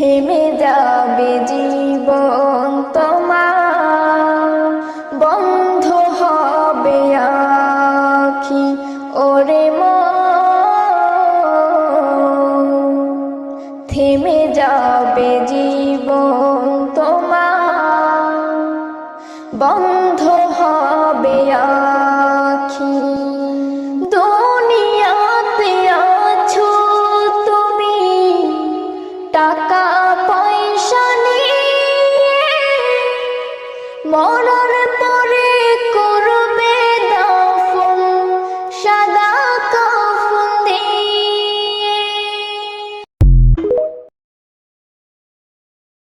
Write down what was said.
থেমে যাবে জীবন তোমার। বন্ধ হবে আখি, ওরে থেমে যাবে জীবন তোমার। বন্ধ হবে আখি মরার পরে করবে দাফন সাদা